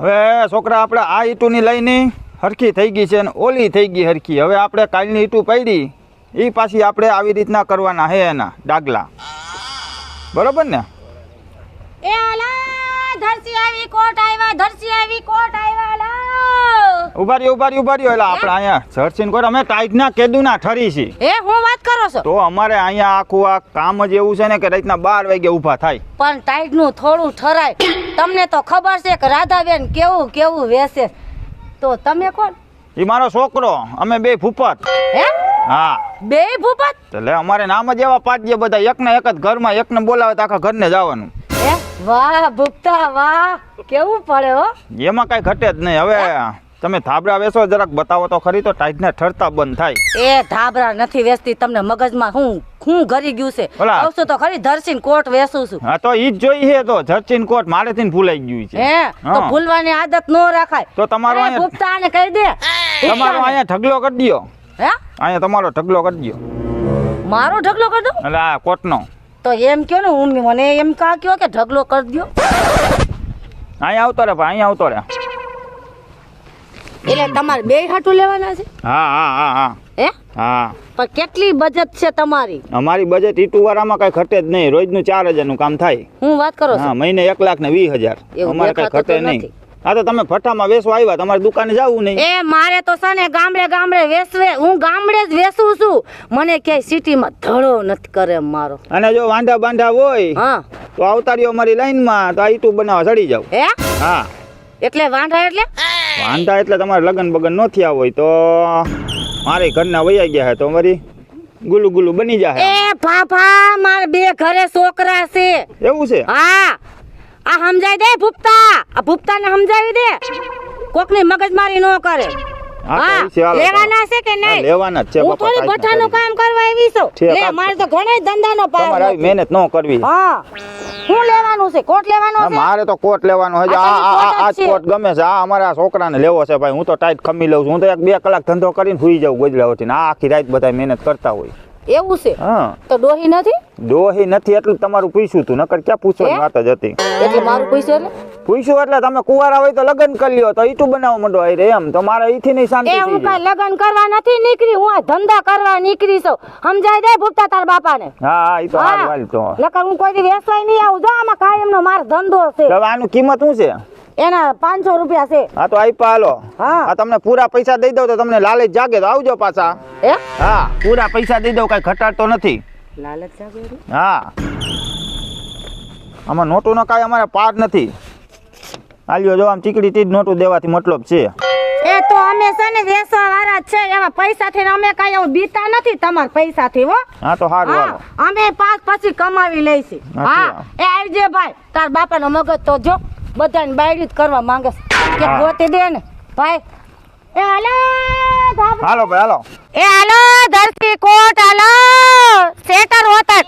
હવે છોકરા આપણે આ ઈટુની લઈને હરખી થઈ ગઈ છે અને ઓલી થઈ ગઈ હરખી. હવે આપણે કાલની ઈટુ પડી એ પાછી આપણે આવી રીતના કરવાના હે એના ડાગલા. બરોબર ને? એ આલા ધરસી આવી કોટ આવ્યા ધરસી આવી કોટ આવ્યા લા ઊભા રહ્યો ઊભા રહ્યો એટલે આપણે અહીંયા કોટ અમે ટાઈટના કેદુના ઠરી છીએ. એ હું વાત કરો છો? તો અમારે અહીંયા આખું આ કામ જ એવું છે ને કે રાતના બાર વાગે ઊભા થાય. પણ ટાઈટનું થોડું ઠરાય. તમને તો ખબર છે કે રાધાબેન કેવું કેવું વેસે. તો તમે કોણ? એ મારો છોકરો અમે બે ફૂફત હે? હા. બે ભૂપત એટલે અમારે નામ જ એવા પાડીએ બધા એકને એક જ ઘરમાં એકને બોલાવે તો આખા ઘરને જવાનું. હે? વાહ ભૂપતા વાહ. કેવું પડે હો? એમાં કાંઈ ઘટે જ નહીં. હવે તમે ધાબરા વેચો જરાક બતાવો તો ખરી તો ટાઈટને ઠરતા બંધ થાય. એ ધાબરા નથી વેચતી તમને મગજમાં હું હું ઘરી ગયું છે. આવશું તો ખરી ધરસીન કોટ વેચું છું. હા તો ઈ જ જોઈ છે તો ધરસીન કોટ મારેથી ને ભૂલાઈ ગયું છે. હે તો ભૂલવાની આદત ન રાખાય. તો તમારો અહીંયા ભૂપતાને કહી દે. તમારો અહીંયા ઢગલો કરી દયો. હે? અહીંયા તમારો ઢગલો કરી દયો. મારો ઢગલો કરી દઉં? એટલે આ કોટનો. તો એમ કયો ને હું મને એમ કા કયો કે ઢગલો કરી દયો? અહીંયા આવતો રે ભાઈ અહીંયા આવતો રે. એટલે તમારે બે હાટું લેવાના છે? હા હા હા હા. હે? હા. પણ કેટલી બચત છે તમારી? અમારી બજેટ ઈટુવારામાં કઈ ઘટે જ નહીં. રોજનું ચાર હજારનું કામ થાય. હું વાત કરો હા મહિને એક લાખ ને વીસ હજાર. અમારે કઈ દેખાતું નહીં. હા તો તમે ફટામાં વેસવા આવ્યા તમારે દુકાને જવું નહીં. એ મારે તો છે ને ગામડે ગામડે વેસવે હું ગામડે જ વેસું છું. મને ક્યાંય સિટીમાં ધડો નથી કરે મારો. અને જો વાંધા બાંધા હોય હા. તો આવતા રહ્યો અમારી લાઈનમાં તો આ ઈટુ બનાવવા ચડી જાવ હે? હા. એટલે વાંધા એટલે? વાંઢા એટલે તમારે લગ્ન બગન ન થયા હોય તો મારે ઘરના વૈયા ગયા હે તો મારી ગુલુ ગુલુ બની જાય એ ફાફા મારે બે ઘરે છોકરા છે. એવું છે? હા. આ સમજાય દે ભૂપતા. આ ભૂપતા ને સમજાવી દે. કોકની મગજમારી ન કરે. લેવાના છે કે નહીં? લેવાના જ છે હું થોડી બઠાનું કામ કરવા આવી છું. લે મારે તો ઘણા ધંધાનો પાર મહેનત ન કરવી. હા. શું લેવાનું છે? કોટ લેવાનો છે? મારે તો કોટ લેવાનો છે. આ આ કોટ ગમે છે. આ અમારા છોકરાને લેવો છે ભાઈ. હું તો ટાઈટ ખમી લઉં છું. હું તો એક બે કલાક ધંધો કરીને સુઈ જાઉં ગોજલા ઉઠીને આ આખી રાત બધા મહેનત કરતા હોય. એવું છે? તો ડોહી નથી? દોહી નથી એટલું તમારું પૂછ્યું તું નકર ક્યાં પૂછવાની વાત જ હતી. એટલે મારું પૂછ્યું એટલે? પૂછ્યું એટલે તમે કુવારા હોય તો લગ્ન કરી લ્યો તો ઈટું બનાવવા માંડો આઈ રે એમ. તો મારે ઈથી નહીં શાંતિ હું કઈ લગ્ન કરવા નથી નીકળી હું આ ધંધા કરવા નીકળી છું. સમજાય દે ભૂપતા તાર બાપાને? હા હા ઈ તો હાલ હાલ તો. નકર હું કોઈ દી વેસવાય નહીં આવું જો આમાં કાયમનો મારો ધંધો છે. હવે આનું કિંમત શું છે? એના પાંચસો રૂપિયા છે. હા તો આપ્યા હાલો. હા. તમને પૂરા પૈસા દઈ દઉં તો તમને લાલચ જાગે તો આવજો પાછા. એ હા પૂરા પૈસા દઈ દઉં કઈ ઘટાડતો નથી. લાલચ જાગે. હા. આમાં નોટુનો કાંઈ અમારે પાર નથી. આલ્યો જો આમ ચીકડી તીજ નોટું દેવાથી મતલબ છે. એ તો અમે છે ને વેસવા વાળા જ છે એમાં પૈસા થી અમે કઈ એવું બીતા નથી તમારા પૈસા થી હો. હા તો સારું હા હાલો. અમે પાંચ પછી કમાવી લઈશું. હા એ આવજે ભાઈ તાર બાપાનો મગજ તો જો. બધાને બાયડી જ કરવા માંગે છે કે ગોતી દે ને ભાઈ એ હાલો હાલો ભાઈ હાલો એ હાલો ધરતી કોટ હાલો સેટર હોતા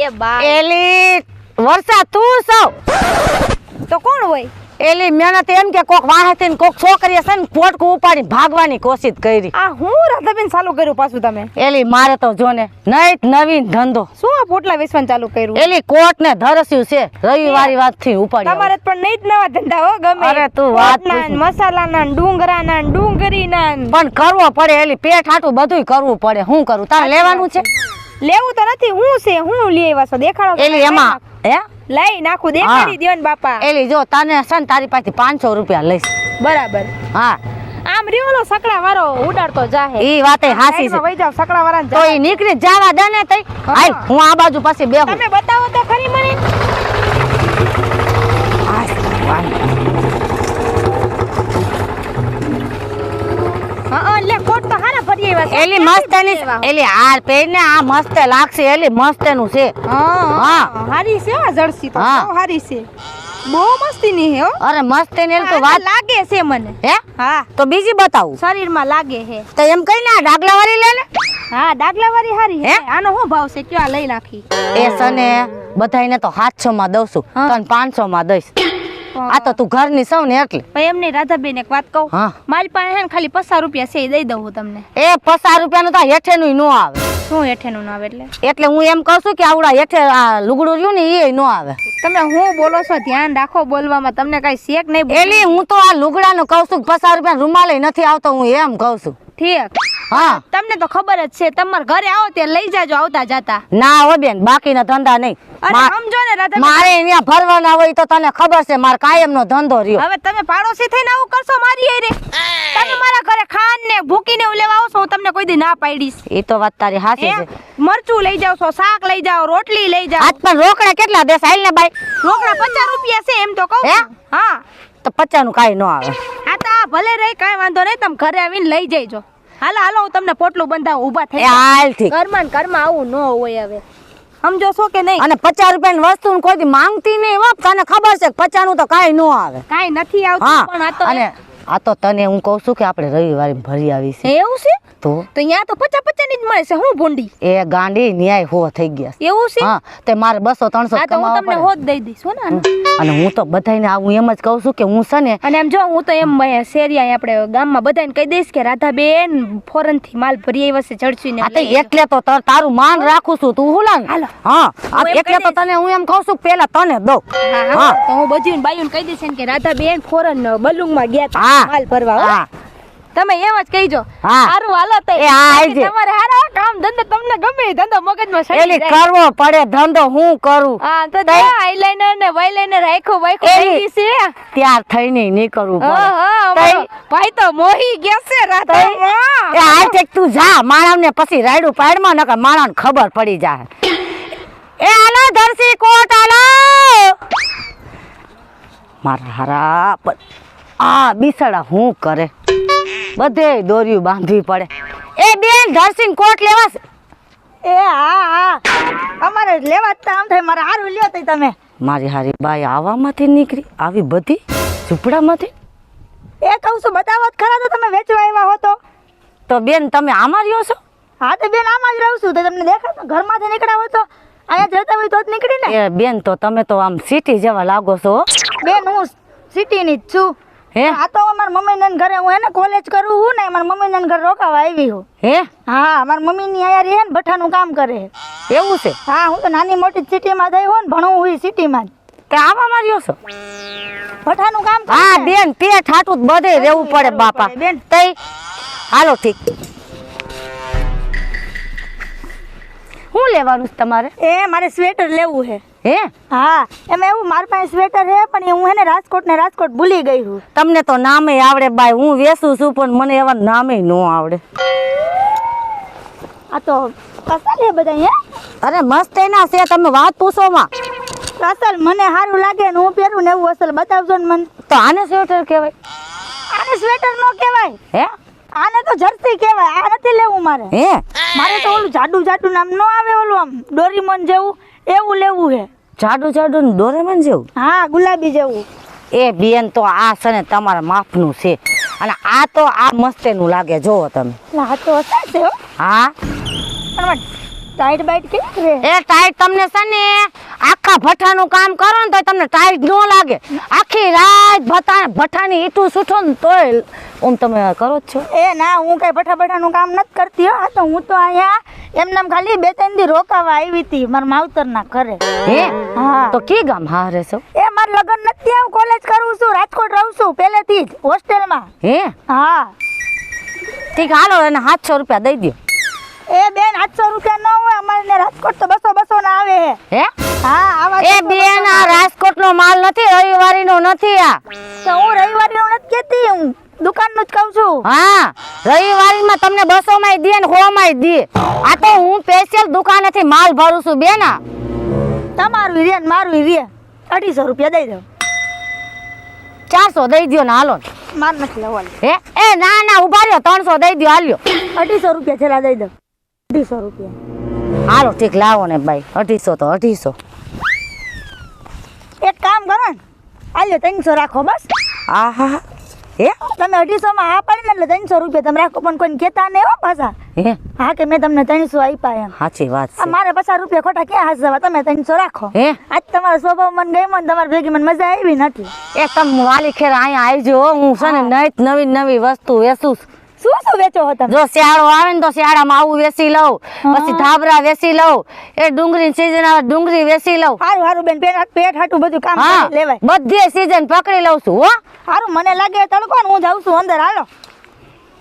એ બા એલી વરસાદ તું સૌ તો કોણ હોય એલી મહેનત એમ કે કોક વાહે ને કોક છોકરી છે ને પોટકું ઉપાડી ભાગવાની કોશિશ કરી. આ હું રાધાબેન ચાલુ કર્યું પાછું તમે? એલી મારે તો જો ને નહીં નવીન ધંધો. શું આ પોટલા વેચવાનું ચાલુ કર્યું? એલી કોટ ને ધરસ્યું છે. રવિવારી વાતથી ઉપાડી તમારે પણ નહીં જ નવા ધંધા હો ગમે. અરે તું વાત ના મસાલા ના મસાલાના ના ડુંગરાના ના. પણ કરવો પડે એલી પેટ હાટું બધુંય કરવું પડે. હું કરું? તારે લેવાનું છે? લેવું તો નથી હું છે હું લઈ આવ્યા છો? દેખાડો એલી એમાં હે? લઈ નાખું દેખાડી દ્યો ને બાપા. એલી જો તને છે ને તારી પાસેથી પાંચસો રૂપિયા લઈશ. બરાબર. હા. આમ રીવલો સકડા વાળો ઉડાડતો જાહે. ઈ વાતે હાસી છે. વઈ જાવ સકડા વાળા તો ઈ નીકળી જવા દે ને તઈ. હાલ હું આ બાજુ પાસે બેહું. તમે બતાવો તો ખરી મને. હા એલી મસ્તની એલી આ પહેરીને આ મસ્ત લાગશે એલી મસ્તનું છે. હા હારી છે આ જર્સી તો હારી છે. બહુ મસ્તી ની હે. અરે મસ્ત ને તો વાત લાગે છે મને. હે? હા. તો બીજી બતાવું. શરીરમાં લાગે હે તો એમ કઈ ના ડાગલા વાળી લે ને? હા ડાગલા વાળી હારી હે? આનો શું ભાવ છે? કયો આ લઈ નાખી? એ સને બધાને તો સાતસો માં દઉં છું. તને પાંચસો માં દઈશ. આ તો તું ઘરની સૌ ને એટલે એમ નહીં રાધાબેન એક વાત કહું. હા. મારી પાસે હે ને ખાલી પચાસ રૂપિયા છે એ દઈ દઉં હું તમને. એ પચાસ રૂપિયાનું તો હેઠેનું નો આવે. શું હેઠેનું ના આવે એટલે? એટલે હું એમ કહું છું કે આવડા હેઠે આ લુગડું રહ્યું ને એ ન આવે. તમે હું બોલો છો ધ્યાન રાખો બોલવામાં તમને કઈ શેક નહીં એલી હું તો આ લુગડાનું કહું છું પચાસ રૂપિયા રૂમાલ નથી આવતો હું એમ કહું છું. ઠીક. હા. તમને તો ખબર જ છે તમારા ઘરે આવો તે લઈ જાજો આવતા જાતા. ના હો બેન બાકીના ધંધા નહીં. અરે સમજો ને રાધા મારે અહીંયા ફરવાના હોય તો તને ખબર છે મારે કાયમનો ધંધો રહ્યો. હવે તમે પાડોશી થઈને આવું કરશો મારી રે તમે મારા ઘરે ખાન ને ભૂકીને એવું લેવા આવશો હું તમને કોઈ દી ના પાડીશ. એ તો વાત તારી હાચી છે. મરચું લઈ જાવ છો શાક લઈ જાઓ રોટલી લઈ જાઓ. આજ પણ રોકડા કેટલા દેશ હાલ ને બાઈ? રોકડા પચાસ રૂપિયા છે એમ તો કહું હે? તો પચાસનું કાંઈ ન આવે. હા તો આ ભલે રહી કાંઈ વાંધો નહીં તમે ઘરે આવીને લઈ જઈજો. હાલો હાલો હું તમને પોટલું બંધાવું ઊભા થઈ હાલ ઠીક. ઘરમાં ઘરમાં આવું ન હોય હવે. સમજો છો કે નહીં? અને પચાસ રૂપિયા ની વસ્તુ કોઈ માંગતી નહીં હો તને ખબર છે પચાસનું તો કાંઈ ન આવે. કાંઈ નથી આવતું પણ આ તો અને આ તો તને હું કહું છું કે આપણે રવિવારે ભરી આવી છે. એવું છે? તો? તો અહીંયા તો પચાસ પચાસની જ મળે છે હું ભૂંડી? એ ગાંડી ન્યાય હો થઈ ગયા એવું છે? હા તે મારે બસો ત્રણસો હા હું કમાવા તમને. હોત દઈ દઈશ હો ને અને હું તો બધાને આવું એમ જ કહું છું કે હું છે ને અને એમ જો હું તો એમ શેરિયા આપણે ગામમાં બધાને કહી દઈશ કે રાધાબેન ફોરનથી માલ ભરી આવ્યા છે ચડચીને આ તો એટલે તો તાર- માન રાખું છું તું હું લાગ હા આ એટલે તો તને હું એમ કહું છું કે પેલા તને દઉં. હા. તો હું બધી બાયું કહી દઈશ કે રાધાબેન ફોરન બલુંગમાં ગયા હા. માલ ભરવા હા. તમે એમ જ કહીજો. સારું હાલો તે. એ હા, આવજે. તમારે હારા કામ ધંધો તમને ગમે ધંધો મગજમાં સડી એલી જાય. કરવો પડે ધંધો હું કરું? હા તો તઈ- આઈલાઈનર ને વાઈલાઈનર રાખો એલી- લઈ છે. ત્યાર થઈને નીકળવું હા, પડે. ભાઈ તો મોહી ગયા છે રાતે. એ આ તું જા માણસને પછી રાયડું પાડમાં નકર માણસને ખબર પડી જાય. એ આલો ધરસી કોટ આલો મારા હારા આ બિસાડા હું કરે? બધે દોર્યું બાંધવી પડે. એ બેન ધરસીન કોટ લેવા છે. એ હા હા. અમારે લેવા જ આમ થાય. મારે હારું લ્યો તઈ તમે. મારી હારી બાઈ આવામાંથી નીકળી. આવી બધી? ઝૂંપડામાંથી? એ કહું છું બતાવો જ ખરા તો તમે વેચવા આવ્યા હો તો. તો બેન તમે આમાં રહ્યો છો? હા તો બેન આમાં જ રહું છું. તો તમને દેખાય તો ઘરમાંથી નીકળ્યા હો તો. અહીંયા જતા હોય તો જ નીકળી ને બેન તો તમે તો આમ સિટી જેવા લાગો છો બેન હું સિટીની જ છું. હે? આ તો મારા મમ્મીના ઘરે હું એને કોલેજ કરું હું ને મારા મમ્મીના ઘરે રોકાવા આવી હું હે? હા મારા મમ્મીની અહીંયા રહે ને ભઠ્ઠાનું કામ કરે. એવું છે? હા હું તો નાની મોટી સિટીમાં થઈ હોઉં ને ભણવું હોય સિટીમાં જ. તે આવા માર્યો છો? ભઠ્ઠાનું કામ હા બેન તે ઠાટું બધે રહેવું પડે બાપા. બેન. તઈ હાલો ઠીક. શું લેવાનું છે તમારે? એ મારે સ્વેટર લેવું છે. હે? હા એમાં એવું મારી પાસે સ્વેટર છે પણ હું હે ને રાજકોટ ને રાજકોટ ભૂલી ગઈ છું. તમને તો નામે આવડે બાય હું વેસું છું પણ મને એવા નામે ન આવડે. આ તો કસલ છે બધા હે અરે મસ્ત એના છે તમે વાત પૂછો માં. અસલ મને સારું લાગે ને હું પહેરું ને એવું અસલ બતાવજો ને મને. તો આને સ્વેટર કહેવાય. આને સ્વેટર નો કહેવાય. હે? આને તો જર્સી કહેવાય આ નથી લેવું મારે. હે? મારે તો ઓલું જાડુ જાડુ નામ નો આવે ઓલું આમ ડોરીમોન જેવું એવું લેવું છે જાડુ જાડુ ને ડોરેમન જેવું? હા ગુલાબી જેવું. એ બેન તો આ છે ને તમારા માપનું છે. અને આ તો આ મસ્તેનું લાગે જોવો તમે. આ તો હશે હા? પણ ટાઈટ બાઈટ કેવી રે એ ટાઈટ તમને છે ને આખા ભઠ્ઠાનું કામ કરો ને તો તમને ટાઈટ ન લાગે. આખી રાત ભઠ્ઠા ભઠ્ઠાની ઈટું સુઠો ને તોય ઓમ તમે કરો જ છો. એ ના હું કઈ બઠા બઠાનું કામ નથી કરતી હો. તો હું તો અહીંયા એમનામ ખાલી બે ત્રણ દી રોકાવા આવી હતી મારા માવતરના ઘરે. હે? હા. તો કી ગામ હારે છો? એ મારે લગ્ન નથી આવું કોલેજ કરું છું રાજકોટ રહું છું પહેલેથી જ હોસ્ટેલમાં હે? હા. ઠીક હાલો એને સાતસો રૂપિયા દઈ દો એ બેન આઠસો રૂપિયા ન હોય અમારે ને રાજકોટ તો બસો બસો ના આવે હે. હે? આવા એ બેન આ રાજકોટ નો માલ નથી રવિવારી નો નથી આ. તો હું રવિવારી હું નથી કહેતી હું દુકાનનું જ કહું છું. હા રવિવારી માં તમને બસો માં દે ને સો માં દે. આ તો હું સ્પેશિયલ દુકાનેથી માલ ભરું છું બેન આ. તમારું રે ને મારું રે. અઢીસો રૂપિયા દઈ દો. ચારસો દઈ દો ને હાલો ને. માર નથી લેવાનું હે? એ ના ના ઊભા રહ્યો ત્રણસો દઈ દો હાલ્યો. અઢીસો રૂપિયા છેલ્લા દઈ દો. અઢીસો રૂપિયા. હાલો ઠીક લાવો ને ભાઈ અઢીસો તો અઢીસો. એક કામ કરો ને આલ્યો ત્રણસો રાખો બસ. હા હા હે. તમે અઢીસોમાં હા પાડી ને એટલે ત્રણસો રૂપિયા તમે રાખો પણ કોઈને કહેતા નહીં હો પાછા. હે? હા કે મેં તમને ત્રણસો આપ્યા એમ. સાચી વાત છે. મારે પચાસ રૂપિયા ખોટા ક્યાં હાસવા તમે ત્રણસો રાખો. હે? આજ તમારો સ્વભાવ મને ગમ્યો ને તમારી ભેગી મને મજા આવી નથી. એ તમે વાલી ખેર અહીંયા આવજો હો. હું છે ને નવી નવી વસ્તુ વેચું. શું શું વેચો હો તમે? જો શિયાળો આવે ને તો શિયાળામાં આવું વેચી લઉં પછી ધાબરા વેચી લઉં એ ડુંગળી સીઝન આવે ડુંગળી વેચી લઉં. સારું સારું બેન પેટ પેટ હાટું બધું કામ લેવાય. બધી સીઝન પકડી લઉં છું હો. સારું મને લાગે તડકો ને હું જાઉં છું અંદર હાલો.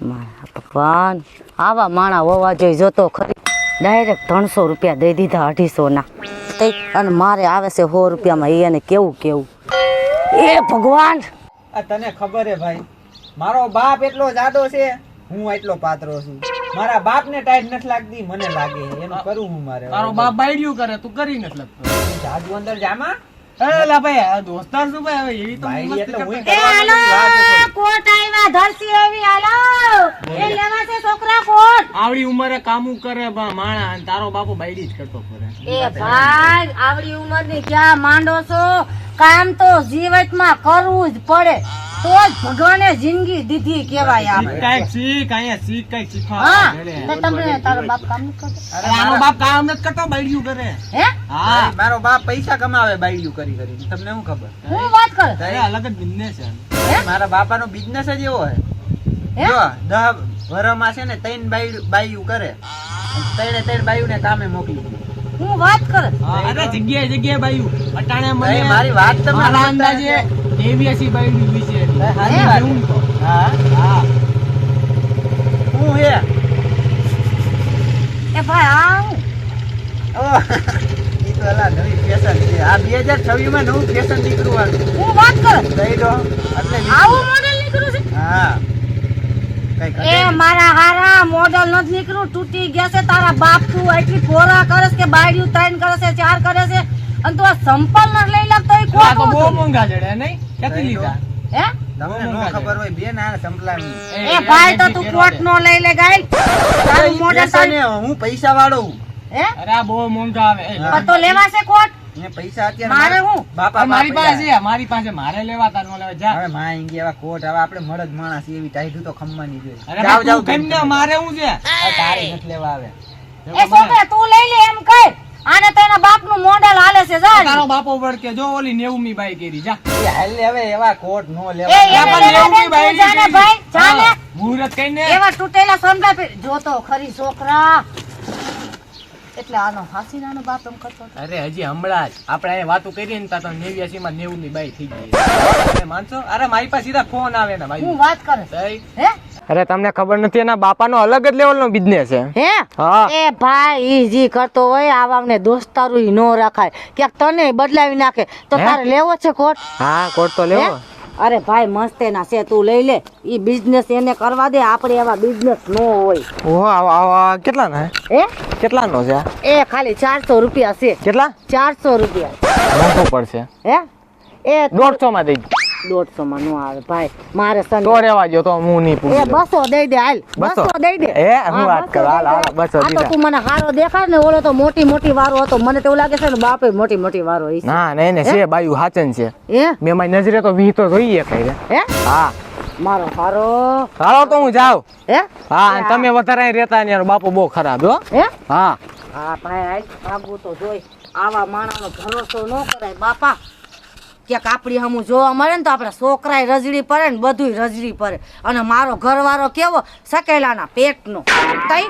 મારા ભગવાન આવા માણા હોવા જોઈએ જોતો ખરી. ડાયરેક્ટ ત્રણસો રૂપિયા દઈ દીધા અઢીસોના. ના અને મારે આવે છે સો રૂપિયામાં એને કેવું કેવું? એ ભગવાન! તને ખબર હે ભાઈ મારો બાપ એટલો જાડો છે હું એટલો પાતળો છું. મારા બાપ ને ટાઈટ નથી લાગતી મને લાગે. એનું કરું હું મારે તારો બાપ બાયડિયું કરે તું કરી નથી લાગતો. જાજુ અંદર જામા? અરે ભાઈ દોસ્તાર શું ભાઈ હવે એવી તો ભાઈ એટલે હું કરતા કરવાનો છું, આ જો થોડું. કોટ આવ્યા ધરસી આવી હાલો. એ લેવા છે છોકરા કોટ. આવડી ઉંમરે કામું કરે બા માણા અને તારો બાપુ બાયડી જ કરતો ફરે. એ ભાઈ. આવડી ઉંમરની ક્યાં માંડો છો? કામ તો જીવતમાં કરવું જ પડે. તો જ ભગવાને જિંદગી દીધી કેવાય આપણે શીખ અહીંયા શીખ કઈ શીખવા તો તમને તારો બાપ કામ નથી કરતો? અરે આનો બાપ કામ નથી કરતો બાઈડિયું કરે. હે? હા. મારો બાપ પૈસા કમાવે બાઈડિયું કરી કરી તમને શું ખબર? હું વાત કર? તારે અલગ જ બિઝનેસ છે. મારા બાપાનો બિઝનેસ જ એવો હે હે? જો દહ વરમાં છે ને ત્રણ બાયું બાયું કરે. અને ત્રણે ત્રણ બાયું ને કામે મોકલી હું વાત કર? અરે જગ્યાએ જગ્યાએ બાયું અટાણે મને મારી વાત તમે મારા અંદાજે નેવ્યાસી બાયડી વિશે. હા હા. હું હે. એ ભાઈ આ ઓ ઈ તો અલા નવી ફેશન છે. આ બે હજાર છવ્વીસમાં નવું ફેશન નીકળવાનું. હું વાત કર? દઈ દો એટલે આવું મોડેલ નીકળ્યું છે? હા. એ મારા હારા મોડલ નથી નીકળ્યું. તૂટી ગયા છે તારા બાપ તું એટલી પોરા છે કે બાયડી ત્રણ કરે છે ચાર કરે છે. અને તું આ સંપલ ન લઈ લાગતો એ આ બહુ મોંઘા જડે નહીં? ક્યાંથી લીધા? હે? તમને નો ખબર હોય બે ના સંભળાવી એ ભાઈ તો તું કોટ નો લઈ લે ગાય તારું મોડલ ફેશન હું પૈસા વાળો. હે? અરે આ બહુ મોંઘા આવે. એ, હા. પણ તો લેવા છે કોટ પૈસા અત્યારે મારે હું? બાપા મારી પાસે મારી પાસે. મારે લેવા તાર નો લેવા જા. હવે માં એવા કોટ હવે આપણે મળદ માણસ એવી ટાઈટું તો ખમવાની જોઈએ. અરે કેમ. મારે હું છે? તારે નથી લેવા આવે. એ તું લઈ લે એમ કહે આને તો એના બાપનું મોડલ હાલે છે જા તારો બાપો વળકે જો ઓલી 90 મી બાઈ કરી જા. હાલે હવે એવા કોટ નો લેવા. એ પણ લેવા એવું દે, બી તું બાયડી જાને ભાઈ જાને. હા, મુહૂર્ત કઈને એવા તૂટેલા સમજા પે જો તો ખરી છોકરા. એટલે આનો હાસીનાનો બાપ એમ કરતો અરે હજી હમણાં જ. આપણે અહીંયા વાતો કરી ને તા તો નેવ્યાસી માં નેવું ની બાઈ થઈ ગઈ. માનસો માનશો? અરે મારી પાસે સીધા ફોન આવે ને હું ભાઈ વાત કરે. હે? અરે તમને ખબર નથી એના બાપાનો અલગ જ લેવલનો બિઝનેસ છે. હે? હા. એ ભાઈ ઈ જી કરતો હોય આવાને દોસ્તારું ઈ નો રાખાય. ક્યાંક તને બદલાવી નાખે તો તારે લેવો છે કોટ હા કોટ તો લેવો. અરે ભાઈ મસ્ત એના છે તું લઈ લે. ઈ બિઝનેસ એને કરવા દે આપણે એવા બિઝનેસ નો હોય. ઓહો આવા કેટલા ના હે? કેટલા કેટલાનો છે એ ખાલી ચારસો રૂપિયા છે. કેટલા? ચારસો રૂપિયા. મોટો પડશે. હે? એ દોઢસો માં દઈ. દોઢસો માં નો આવે. ભાઈ મારે સન તો રેવા જો તો હું નહીં એ બસો દઈ દે હાલ. બસો? દઈ દે. એ, હું વાત કરું. હાલ, હાલ, બસો દીધા. તું મને હારો દેખાડ ને ઓલો તો મોટી મોટી વારો હતો. મને તો એવું લાગે છે ને બાપે મોટી મોટી વારો હશે. ના ને ને છે બાયુ હાચન છે. હે? મેં મારી નજરે તો વી તો જોઈએ કઈ રે હે? હા. મારો હારો. હારો તો હું જાઉં. હે? હા અને તમે વધારે રહેતા ને બાપુ બહુ ખરાબ હો. હે? હા. હા ભાઈ આજ તો જોઈ. આવા માણસનો ભરોસો ન કરાય બાપા. ક્યાંક આપણી હમું જોવા મળે ને તો આપણા છોકરાએ રજડી પડે ને બધુંય રજડી પડે. અને મારો ઘરવાળો કેવો? સકેલાના પેટનો. તઈ